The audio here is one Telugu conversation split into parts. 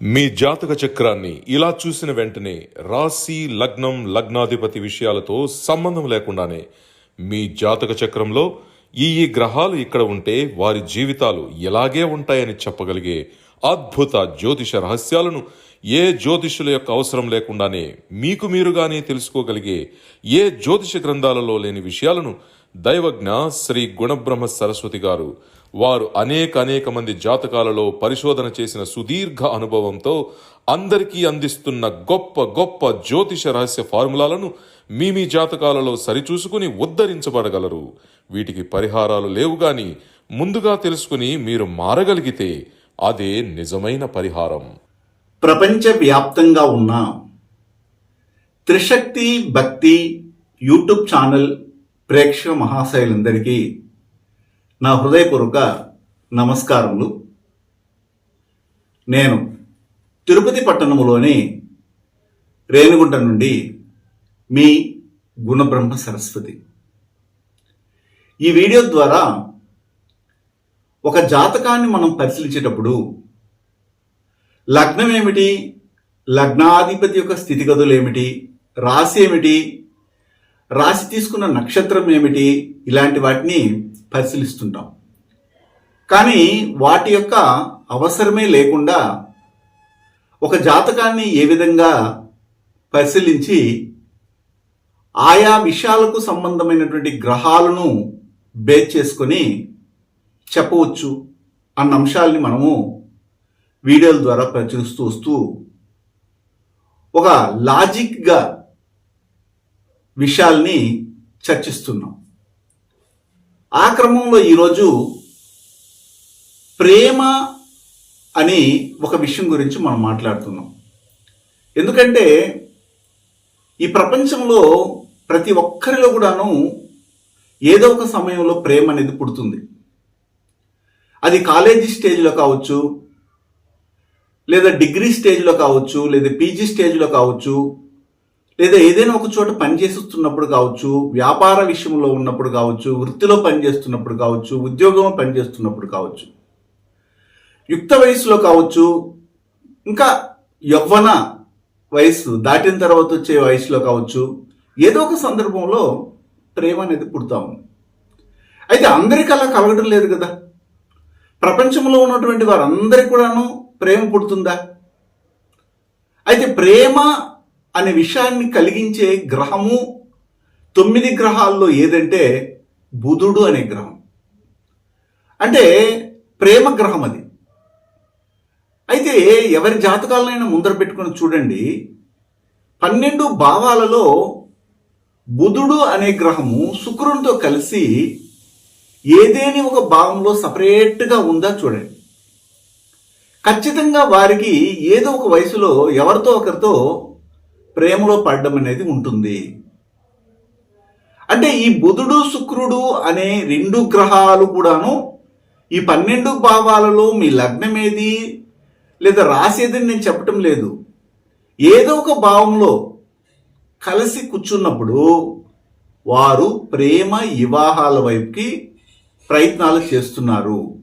మీ జాతక చక్రాన్ని ఇలా చూసిన వెంటనే రాశి లగ్నం లగ్నాధిపతి విషయాలతో సంబంధం లేకుండానే మీ జాతక చక్రంలో ఈ ఈ గ్రహాలు ఇక్కడ ఉంటే వారి జీవితాలు ఇలాగే ఉంటాయని చెప్పగలిగే అద్భుత జ్యోతిష రహస్యాలను ఏ జ్యోతిషుల యొక్క అవసరం లేకుండానే మీకు మీరుగానే తెలుసుకోగలిగే ఏ జ్యోతిష గ్రంథాలలో లేని విషయాలను దైవజ్ఞ శ్రీ గుణబ్రహ్మ సరస్వతి గారు వారు అనేక అనేక మంది జాతకాలలో పరిశోధన చేసిన సుదీర్ఘ అనుభవంతో అందరికీ అందిస్తున్న గొప్ప గొప్ప జ్యోతిష రహస్య ఫార్ములాలను మీ మీ జాతకాలలో సరిచూసుకుని ఉద్ధరించబడగలరు. వీటికి పరిహారాలు లేవు గాని ముందుగా తెలుసుకుని మీరు మారగలిగితే అదే నిజమైన పరిహారం. ప్రపంచవ్యాప్తంగా ఉన్న త్రిశక్తి భక్తి యూట్యూబ్ ఛానల్ ప్రేక్షక మహాశైలందరికీ నా హృదయపూర్వక నమస్కారములు. నేను తిరుపతి పట్టణములోని రేణుగుంట నుండి మీ గుణబ్రహ్మ సరస్వతి. ఈ వీడియో ద్వారా ఒక జాతకాన్ని మనం పరిశీలించేటప్పుడు లగ్నం ఏమిటి లగ్నాధిపతి యొక్క స్థితిగతులు ఏమిటి రాశి ఏమిటి? రాశి తీసుకున్న నక్షత్రం ఏమిటి? ఇలాంటి వాటిని పరిశీలిస్తుంటాం. కానీ వాటి యొక్క అవసరమే లేకుండా ఒక జాతకాన్ని ఏ విధంగా పరిశీలించి ఆయా విషయాలకు సంబంధమైనటువంటి గ్రహాలను బేస్ చేసుకొని చెప్పవచ్చు అన్న అంశాలని మనము వీడియోల ద్వారా ప్రచురిస్తూ వస్తూ ఒక లాజిక్గా విషయాల్ని చర్చిస్తున్నాం. ఆ క్రమంలో ఈరోజు ప్రేమ అని ఒక విషయం గురించి మనం మాట్లాడుతున్నాం. ఎందుకంటే ఈ ప్రపంచంలో ప్రతి ఒక్కరిలో కూడాను ఏదో ఒక సమయంలో ప్రేమ అనేది పుడుతుంది. అది కాలేజీ స్టేజ్లో కావచ్చు లేదా డిగ్రీ స్టేజ్లో కావచ్చు లేదా పీజీ స్టేజ్లో కావచ్చు లేదా ఏదైనా ఒక చోట పనిచేస్తున్నప్పుడు కావచ్చు వ్యాపార విషయంలో ఉన్నప్పుడు కావచ్చు వృత్తిలో పనిచేస్తున్నప్పుడు కావచ్చు ఉద్యోగంలో పనిచేస్తున్నప్పుడు కావచ్చు. యుక్త వయసులో కావచ్చు ఇంకా యవ్వన వయసు దాటిన తర్వాత వచ్చే వయసులో కావచ్చు ఏదో ఒక సందర్భంలో ప్రేమ అనేది పుడతాము. అయితే అందరికీ అలా కలగడం లేదు కదా. ప్రపంచంలో ఉన్నటువంటి వారందరికీ కూడాను ప్రేమ పుడుతుందా? అయితే ప్రేమ అనే విషయాన్ని కలిగించే గ్రహము తొమ్మిది గ్రహాల్లో ఏదంటే బుధుడు అనే గ్రహం. అంటే ప్రేమ గ్రహం అది. అయితే ఎవరి జాతకాలనైనా ముందర పెట్టుకుని చూడండి. పన్నెండు భావాలలో బుధుడు అనే గ్రహము శుక్రునితో కలిసి ఏదేని ఒక భావంలో సపరేట్గా ఉందా చూడండి. ఖచ్చితంగా వారికి ఏదో ఒక వయసులో ఎవరితో ఒకరితో ప్రేమలో పడడం అనేది ఉంటుంది. అంటే ఈ బుధుడు శుక్రుడు అనే రెండు గ్రహాలు కూడాను ఈ పన్నెండు భావాలలో మీ లగ్నం ఏది? లేదా రాసేదని నేను చెప్పటం లేదు. ఏదో ఒక భావంలో కలిసి కూర్చున్నప్పుడు వారు ప్రేమ వివాహాల వైపుకి ప్రయత్నాలు చేస్తున్నారు.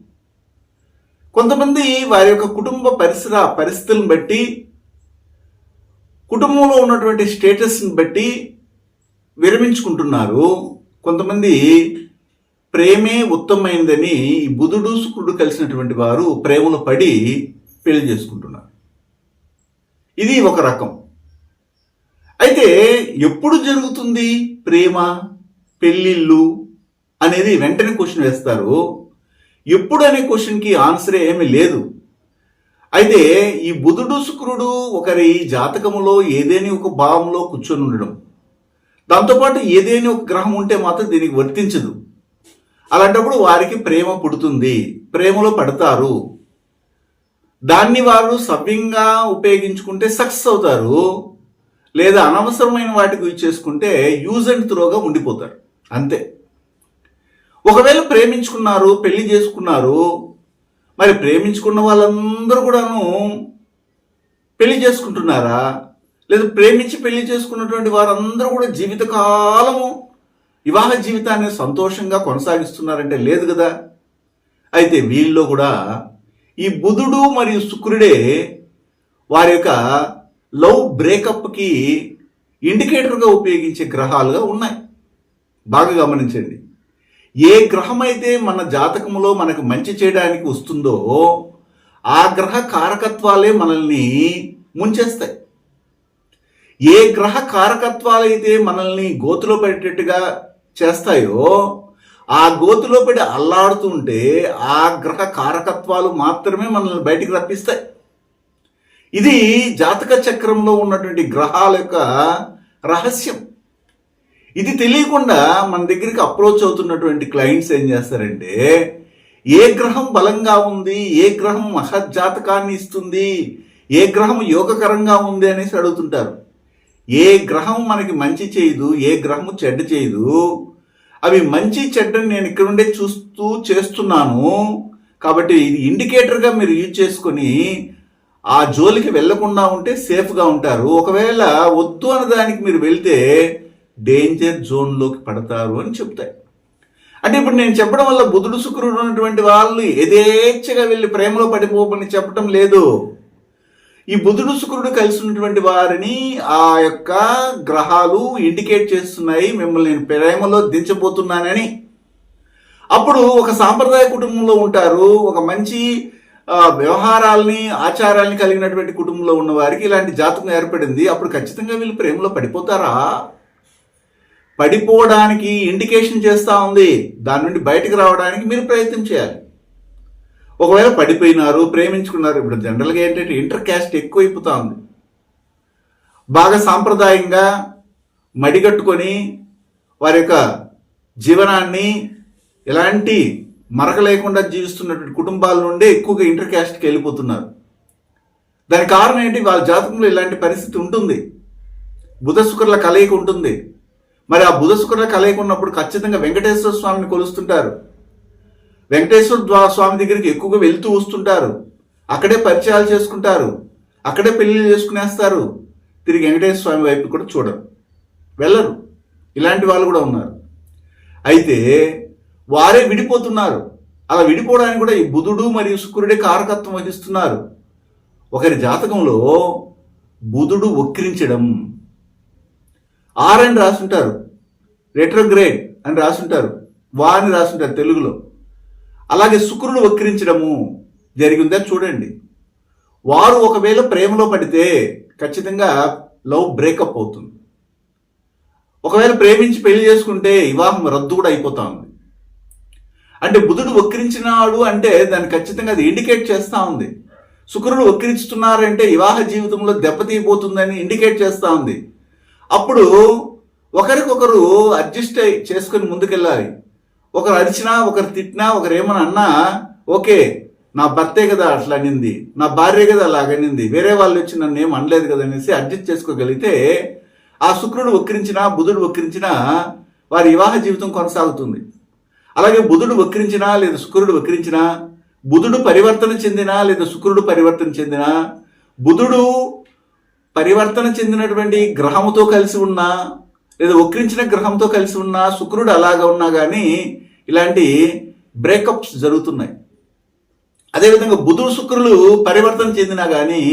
కొంతమంది వారి యొక్క కుటుంబ పరిసర పరిస్థితులను బట్టి కుటుంబంలో ఉన్నటువంటి స్టేటస్ని బట్టి విరమించుకుంటున్నారు. కొంతమంది ప్రేమే ఉత్తమమైందని బుధుడు శుక్రుడు కలిసినటువంటి వారు ప్రేమను పడి పెళ్ళి చేసుకుంటున్నారు. ఇది ఒక రకం. అయితే ఎప్పుడు జరుగుతుంది ప్రేమ పెళ్ళిళ్ళు అనేది వెంటనే క్వశ్చన్ వేస్తారు. ఎప్పుడు అనే క్వశ్చన్కి ఆన్సరే ఏమీ లేదు. అయితే ఈ బుధుడు శుక్రుడు ఒకరి జాతకములో ఏదేని ఒక భావంలో కూర్చొని ఉండడం. దాంతోపాటు ఏదేని ఒక గ్రహం ఉంటే మాత్రం దీనికి వర్తించదు. అలాంటప్పుడు వారికి ప్రేమ పుడుతుంది. ప్రేమలో పడతారు. దాన్ని వారు సవ్యంగా ఉపయోగించుకుంటే సక్సెస్ అవుతారు. లేదా అనవసరమైన వాటికి యూజ్ చేసుకుంటే యూజ్ అండ్ త్రోగా ఉండిపోతారు. అంతే. ఒకవేళ ప్రేమించుకున్నారు పెళ్ళి చేసుకున్నారు మరి ప్రేమించుకున్న వాళ్ళందరూ కూడాను పెళ్ళి చేసుకుంటున్నారా? లేదా ప్రేమించి పెళ్ళి చేసుకున్నటువంటి వారందరూ కూడా జీవితకాలము వివాహ జీవితాన్ని సంతోషంగా కొనసాగిస్తున్నారంటే లేదు కదా? అయితే వీళ్ళలో కూడా ఈ బుధుడు మరియు శుక్రుడే వారి యొక్క లవ్ బ్రేకప్కి ఇండికేటర్గా ఉపయోగించే గ్రహాలుగా ఉన్నాయి. బాగా గమనించండి. ఏ గ్రహం అయితే మన జాతకంలో మనకు మంచి చేయడానికి వస్తుందో ఆ గ్రహ కారకత్వాలే మనల్ని ముంచేస్తాయి. ఏ గ్రహ కారకత్వాలైతే మనల్ని గోతులో పెట్టేట్టుగా చేస్తాయో ఆ గోతులో పడి అల్లాడుతుంటే ఆ గ్రహ కారకత్వాలు మాత్రమే మనల్ని బయటికి రప్పిస్తాయి. ఇది జాతక చక్రంలో ఉన్నటువంటి గ్రహాల యొక్క రహస్యం. ఇది తెలియకుండా మన దగ్గరికి అప్రోచ్ అవుతున్నటువంటి క్లయింట్స్ ఏం చేస్తారంటే ఏ గ్రహం బలంగా ఉంది ఏ గ్రహం మహజ్జాతకాన్ని ఇస్తుంది ఏ గ్రహం యోగకరంగా ఉంది అనేసి అడుగుతుంటారు. ఏ గ్రహం మనకి మంచి చేయదు ఏ గ్రహం చెడ్డ చేయదు అవి మంచి చెడ్డని నేను ఇక్కడ ఉండే చూస్తూ చేస్తున్నాను కాబట్టి ఇది ఇండికేటర్గా మీరు యూజ్ చేసుకొని ఆ జోలికి వెళ్ళకుండా ఉంటే సేఫ్గా ఉంటారు. ఒకవేళ వద్దు అన్న దానికి మీరు వెళ్తే డేంజర్ జోన్లోకి పడతారు అని చెప్తాయి. అంటే ఇప్పుడు నేను చెప్పడం వల్ల బుధుడు శుక్రుడు ఉన్నటువంటి వాళ్ళు యథేచ్ఛగా వెళ్ళి ప్రేమలో పడిపోమని చెప్పడం లేదు. ఈ బుధుడు శుక్రుడు కలిసి ఉన్నటువంటి వారిని ఆ యొక్క గ్రహాలు ఇండికేట్ చేస్తున్నాయి. మిమ్మల్ని నేను ప్రేమలో దించబోతున్నానని. అప్పుడు ఒక సాంప్రదాయ కుటుంబంలో ఉంటారు. ఒక మంచి వ్యవహారాల్ని ఆచారాల్ని కలిగినటువంటి కుటుంబంలో ఉన్న వారికి ఇలాంటి జాతకం ఏర్పడింది. అప్పుడు ఖచ్చితంగా వీళ్ళు ప్రేమలో పడిపోతారా? పడిపోవడానికి ఇండికేషన్ చేస్తూ ఉంది. దాని నుండి బయటకు రావడానికి మీరు ప్రయత్నం చేయాలి. ఒకవేళ పడిపోయినారు ప్రేమించుకున్నారు ఇప్పుడు జనరల్గా ఏంటంటే ఇంటర్ క్యాస్ట్ ఎక్కువైపోతా ఉంది. బాగా సాంప్రదాయంగా మడిగట్టుకొని వారి యొక్క జీవనాన్ని ఎలాంటి మరక లేకుండా జీవిస్తున్నటువంటి కుటుంబాల నుండే ఎక్కువగా ఇంటర్ క్యాస్ట్కి వెళ్ళిపోతున్నారు. దానికి కారణం ఏంటి? వాళ్ళ జాతకంలో ఇలాంటి పరిస్థితి ఉంటుంది. బుధ శుక్రుల కలయిక ఉంటుంది. మరి ఆ బుధ శుక్రుల కలయిక ఉన్నప్పుడు ఖచ్చితంగా వెంకటేశ్వర స్వామిని కొలుస్తుంటారు. వెంకటేశ్వర స్వామి దగ్గరికి ఎక్కువగా వెళ్తూ వస్తుంటారు. అక్కడే పరిచయాలు చేసుకుంటారు. అక్కడే పెళ్ళి చేసుకునేస్తారు. తిరిగి వెంకటేశ్వర స్వామి వైపు కూడా చూడరు. వెళ్ళరు. ఇలాంటి వాళ్ళు కూడా ఉన్నారు. అయితే వారే విడిపోతున్నారు. అలా విడిపోవడానికి కూడా ఈ బుధుడు మరియు శుక్రుడే కారకత్వం వహిస్తున్నారు. ఒకరి జాతకంలో బుధుడు వక్రించడం ఆర్ అని రాసుంటారు. రెట్రోగ్రేడ్ అని రాసుంటారు. వా అని రాసుంటారు తెలుగులో. అలాగే శుక్రుడు వక్రించడము జరిగిందా చూడండి. వారు ఒకవేళ ప్రేమలో పడితే ఖచ్చితంగా లవ్ బ్రేకప్ అవుతుంది. ఒకవేళ ప్రేమించి పెళ్ళి చేసుకుంటే వివాహం రద్దు కూడా అయిపోతా ఉంది అంటే బుధుడు వక్రించినాడు అంటే దాన్ని ఖచ్చితంగా అది ఇండికేట్ చేస్తూ ఉంది. శుక్రుడు వక్రించుతున్నారంటే వివాహ జీవితంలో దెబ్బతీయబోతుందని ఇండికేట్ చేస్తూ ఉంది. అప్పుడు ఒకరికొకరు అడ్జస్ట్ అయి చేసుకొని ముందుకెళ్ళాలి. ఒకరు అరిచినా ఒకరు తిట్టినా ఒకరు ఏమని అన్నా ఓకే నా భర్తే కదా అట్లా అనింది నా భార్య కదా అలాగనింది వేరే వాళ్ళు వచ్చి నన్ను ఏం అనలేదు కదా అనేసి అడ్జస్ట్ చేసుకోగలిగితే ఆ శుక్రుడు వక్రించినా బుధుడు వక్రించినా వారి వివాహ జీవితం కొనసాగుతుంది. అలాగే బుధుడు వక్రించినా లేదా శుక్రుడు వక్రించినా బుధుడు పరివర్తన చెందినా లేదా శుక్రుడు పరివర్తన చెందినా బుధుడు పరివర్తన చెందినటువంటి గ్రహముతో కలిసి ఉన్నా లేదా వక్రించిన గ్రహంతో కలిసి ఉన్నా శుక్రుడు అలాగా ఉన్నా కానీ ఇలాంటి బ్రేకప్స్ జరుగుతున్నాయి. అదేవిధంగా బుధుడు శుక్రులు పరివర్తన చెందినా కానీ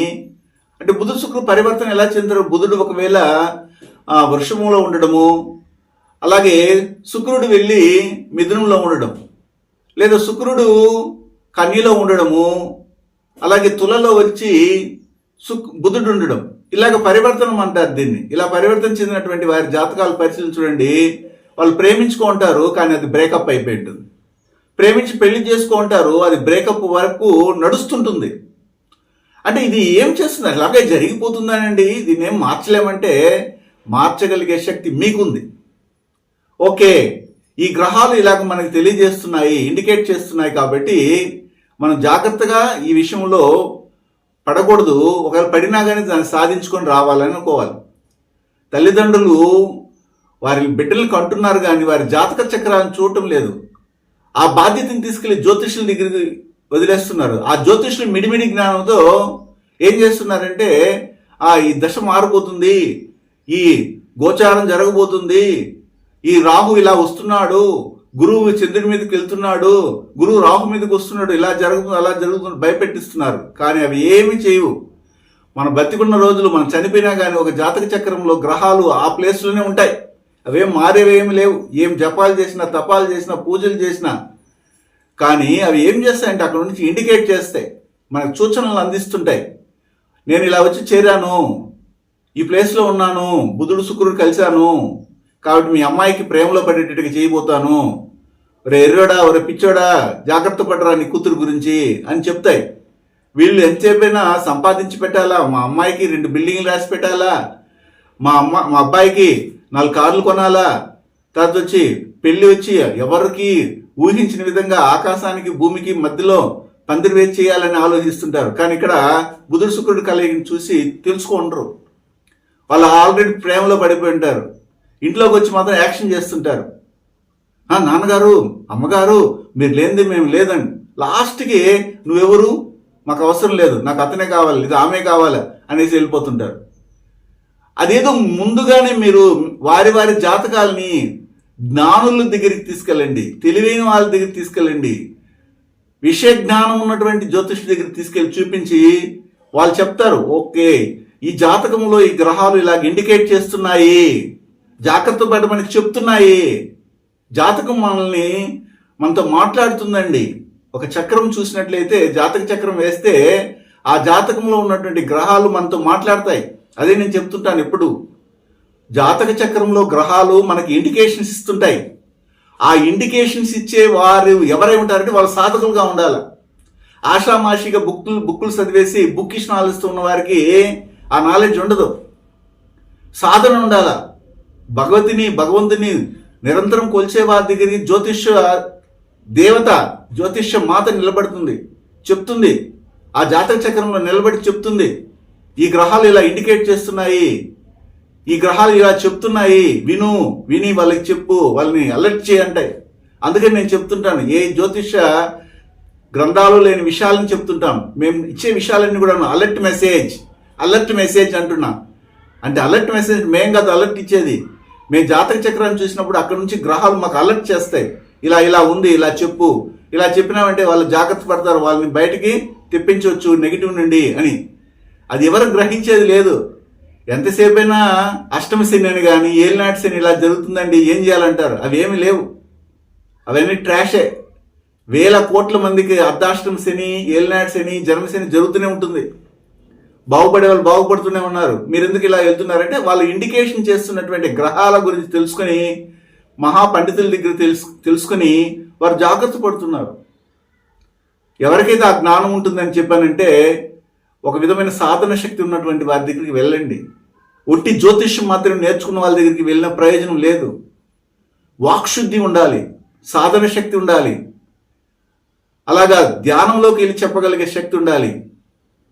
అంటే బుధుడు శుక్రుడు పరివర్తన ఎలా చెందారు? బుధుడు ఒకవేళ వృషములో ఉండడము అలాగే శుక్రుడు వెళ్ళి మిథునంలో ఉండడం లేదా శుక్రుడు కన్యలో ఉండడము అలాగే తులలో వచ్చి సుక్ బుధుడు ఉండడం ఇలాగ పరివర్తనం అంటారు దీన్ని. ఇలా పరివర్తన చెందినటువంటి వారి జాతకాలు పరిశీలన చూడండి. వాళ్ళు ప్రేమించుకుంటారు కానీ అది బ్రేకప్ అయిపోయి ఉంటుంది ప్రేమించి పెళ్ళి చేసుకుంటారు అది బ్రేకప్ వరకు నడుస్తుంటుంది. అంటే ఇది ఏం చేస్తుంది? అలాగే జరిగిపోతుందనండి. దీన్ని ఏం మార్చలేమంటే మార్చగలిగే శక్తి మీకుంది. ఓకే ఈ గ్రహాలు ఇలాగ మనకి తెలియజేస్తున్నాయి ఇండికేట్ చేస్తున్నాయి కాబట్టి మనం జాగ్రత్తగా ఈ విషయంలో పడకూడదు. ఒకవేళ పడినా కానీ దాన్ని సాధించుకొని రావాలని అనుకోవాలి. తల్లిదండ్రులు వారి బిడ్డలను కంటున్నారు కానీ వారి జాతక చక్రాలను చూడటం లేదు. ఆ బాధ్యతను తీసుకెళ్ళి జ్యోతిష్యుల దగ్గరికి వదిలేస్తున్నారు. ఆ జ్యోతిష్యులు మిడిమిడి జ్ఞానంతో ఏం చేస్తున్నారంటే ఆ ఈ దశ మారిపోతుంది. ఈ గోచారం జరగబోతుంది. ఈ రాహు ఇలా వస్తున్నాడు. గురువు చంద్రుడి మీదకి వెళ్తున్నాడు గురువు రాహు మీదకి వస్తున్నాడు ఇలా జరుగుతుంది అలా జరుగుతుంది భయపెట్టిస్తున్నారు. కానీ అవి ఏమి చేయవు. మన బతికున్న రోజులు మనం చనిపోయినా కానీ ఒక జాతక చక్రంలో గ్రహాలు ఆ ప్లేస్లోనే ఉంటాయి. అవేం మారేవేమి లేవు. ఏం జపాలు చేసినా తపాలు చేసినా పూజలు చేసినా. కానీ అవి ఏం చేస్తాయంటే అక్కడ నుంచి ఇండికేట్ చేస్తాయి. మనకు సూచనలు అందిస్తుంటాయి. నేను ఇలా వచ్చి చేరాను. ఈ ప్లేస్లో ఉన్నాను. బుధుడు శుక్రుడు కలిశాను. కాబట్టి మీ అమ్మాయికి ప్రేమలో పడేటట్టుగా చేయబోతాను. ఒరే ఎర్రోడా ఒరే పిచ్చోడా జాగ్రత్త పడరా నీ కూతురు గురించి అని చెప్తాయి. వీళ్ళు ఎంతసేపైనా సంపాదించి పెట్టాలా? మా అమ్మాయికి రెండు బిల్డింగ్లు రాసి పెట్టాలా? మా అమ్మ మా అబ్బాయికి నాలుగు కార్లు కొనాలా? తర్వాత వచ్చి పెళ్ళి వచ్చి ఎవరికి ఊహించిన విధంగా ఆకాశానికి భూమికి మధ్యలో పందిరి వేచి చేయాలని ఆలోచిస్తుంటారు. కానీ ఇక్కడ బుధుడు శుక్రుడు కలయికని చూసి తెలుసుకుంటారు. వాళ్ళు ఆల్రెడీ ప్రేమలో పడిపోయి ఉంటారు. ఇంట్లోకి వచ్చి మాత్రం యాక్షన్ చేస్తుంటారు. నాన్నగారు అమ్మగారు మీరు లేనిది మేము లేదండి. లాస్ట్కి నువ్వెవరు? మాకు అవసరం లేదు. నాకు అతనే కావాలి ఇది ఆమె కావాలి అనేసి వెళ్ళిపోతుంటారు. అదేదో ముందుగానే మీరు వారి వారి జాతకాలని జ్ఞానుల దగ్గరికి తీసుకెళ్ళండి. తెలివైన వాళ్ళ దగ్గరికి తీసుకెళ్ళండి. విషయ జ్ఞానం ఉన్నటువంటి జ్యోతిషుడి దగ్గరికి తీసుకెళ్ళి చూపించి వాళ్ళు చెప్తారు ఓకే ఈ జాతకంలో ఈ గ్రహాలు ఇలాగ ఇండికేట్ చేస్తున్నాయి. జాగ్రత్త పడమని చెప్తున్నాయి. జాతకం మనల్ని మనతో మాట్లాడుతుందండి. ఒక చక్రం చూసినట్లయితే జాతక చక్రం వేస్తే ఆ జాతకంలో ఉన్నటువంటి గ్రహాలు మనతో మాట్లాడతాయి. అదే నేను చెప్తుంటాను ఎప్పుడు. జాతక చక్రంలో గ్రహాలు మనకి ఇండికేషన్స్ ఇస్తుంటాయి. ఆ ఇండికేషన్స్ ఇచ్చే వారు ఎవరై ఉంటారంటే వాళ్ళు సాధకులుగా ఉండాలి. ఆషామాషిగా బుక్కులు బుక్కులు చదివేసి బుక్కిష్ నాలెడ్జ్ ఉన్న వారికి ఆ నాలెడ్జ్ ఉండదు. సాధన ఉండాలా? భగవతిని భగవంతుని నిరంతరం కొలిచే వారి దగ్గరికి జ్యోతిష్య దేవత జ్యోతిష్య మాత నిలబడుతుంది చెప్తుంది. ఆ జాతక చక్రంలో నిలబడి చెప్తుంది. ఈ గ్రహాలు ఇలా ఇండికేట్ చేస్తున్నాయి. ఈ గ్రహాలు ఇలా చెప్తున్నాయి. విను విని వాళ్ళకి చెప్పు వాళ్ళని అలర్ట్ చేయంటాయి అందుకని నేను చెప్తుంటాను ఏ జ్యోతిష గ్రంథాలు లేని విషయాలను చెప్తుంటాం. మేము ఇచ్చే విషయాలన్నీ కూడా అలర్ట్ మెసేజ్ అలర్ట్ మెసేజ్ అంటున్నా. అంటే అలర్ట్ మెసేజ్ మేం కాదు అలర్ట్ ఇచ్చేది. మేము జాతక చక్రాన్ని చూసినప్పుడు అక్కడ నుంచి గ్రహాలు మాకు అలర్ట్ చేస్తాయి. ఇలా ఇలా ఉంది ఇలా చెప్పు. ఇలా చెప్పినామంటే వాళ్ళు జాగ్రత్త పడతారు. వాళ్ళని బయటికి తెప్పించవచ్చు నెగిటివ్ నుండి అని. అది ఎవరు గ్రహించేది లేదు. ఎంతసేపైనా అష్టమ శని అని కానీ ఏలినాటి శని ఇలా జరుగుతుందండి ఏం చేయాలంటారు? అవి ఏమి లేవు. అవన్నీ ట్రాషే వేల కోట్ల మందికి అర్ధాష్టమ శని ఏలినాటి శని జన్మశని జరుగుతూనే ఉంటుంది. బాగుపడే వాళ్ళు బాగుపడుతూనే ఉన్నారు. మీరు ఎందుకు ఇలా వెళ్తున్నారంటే వాళ్ళు ఇండికేషన్ చేస్తున్నటువంటి గ్రహాల గురించి తెలుసుకొని మహా పండితుల దగ్గర తెలుసు తెలుసుకొని వారు జాగ్రత్త పడుతున్నారు. ఎవరికైతే ఆ జ్ఞానం ఉంటుందని చెప్పానంటే ఒక విధమైన సాధన శక్తి ఉన్నటువంటి వారి దగ్గరికి వెళ్ళండి. ఒట్టి జ్యోతిష్యం మాత్రం నేర్చుకున్న వాళ్ళ దగ్గరికి వెళ్ళిన ప్రయోజనం లేదు. వాక్శుద్ధి ఉండాలి సాధన శక్తి ఉండాలి. అలాగా ధ్యానంలోకి వెళ్ళి చెప్పగలిగే శక్తి ఉండాలి.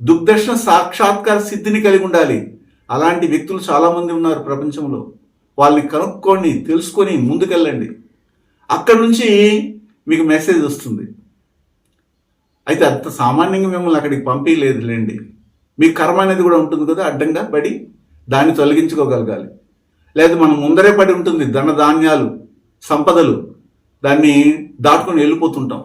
దుగ్దర్శన సాక్షాత్కార సిద్ధిని కలిగి ఉండాలి. అలాంటి వ్యక్తులు చాలామంది ఉన్నారు ప్రపంచంలో. వాళ్ళని కనుక్కోండి తెలుసుకొని ముందుకెళ్ళండి. అక్కడి నుంచి మీకు మెసేజ్ వస్తుంది. అయితే అంత సామాన్యంగా మిమ్మల్ని అక్కడికి పంపించలేదులేండి మీ కర్మ అనేది కూడా ఉంటుంది కదా అడ్డంగా పడి దాన్ని తొలగించుకోగలగాలి. లేదా మనం ముందరే పడి ఉంటుంది ధనధాన్యాలు సంపదలు. దాన్ని దాటుకొని వెళ్ళిపోతుంటాం.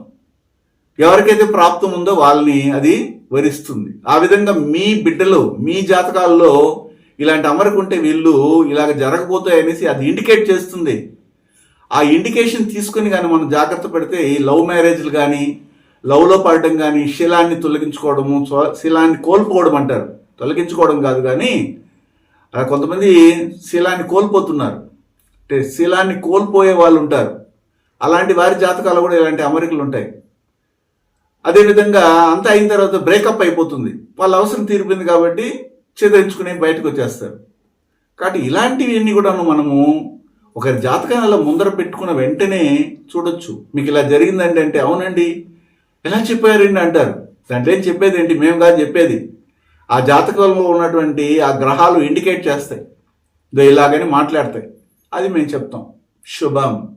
ఎవరికైతే ప్రాప్తం ఉందో వాళ్ళని అది వరిస్తుంది. ఆ విధంగా మీ బిడ్డలు మీ జాతకాల్లో ఇలాంటి అమరిక ఉంటే వీళ్ళు ఇలాగ జరగబోతాయి అనేసి అది ఇండికేట్ చేస్తుంది. ఆ ఇండికేషన్ తీసుకుని కానీ మనం జాగ్రత్త పడితే ఈ లవ్ మ్యారేజ్లు కానీ లవ్లో పడడం కానీ శిలాన్ని తొలగించుకోవడము శిలాన్ని కోల్పోవడం అంటారు. తొలగించుకోవడం కాదు కానీ కొంతమంది శీలాన్ని కోల్పోతున్నారు. అంటే శీలాన్ని కోల్పోయే వాళ్ళు ఉంటారు. అలాంటి వారి జాతకాలు కూడా ఇలాంటి అమరికలు ఉంటాయి. అదేవిధంగా అంతా అయిన తర్వాత బ్రేకప్ అయిపోతుంది. వాళ్ళ అవసరం తీరిపోయింది కాబట్టి చెదరించుకుని బయటకు వచ్చేస్తారు. కాబట్టి ఇలాంటివన్నీ కూడా మనము ఒకరి జాతకాన్ని అలా ముందర పెట్టుకున్న వెంటనే చూడొచ్చు. మీకు ఇలా జరిగిందండి అంటే అవునండి. ఎలా చెప్పారండి అంటారు. దాంట్లో ఏం చెప్పేది ఏంటి? మేము కాదు చెప్పేది. ఆ జాతకంలో ఉన్నటువంటి ఆ గ్రహాలు ఇండికేట్ చేస్తాయి. ఇలాగని మాట్లాడతాయి. అది మేము చెప్తాం. శుభం.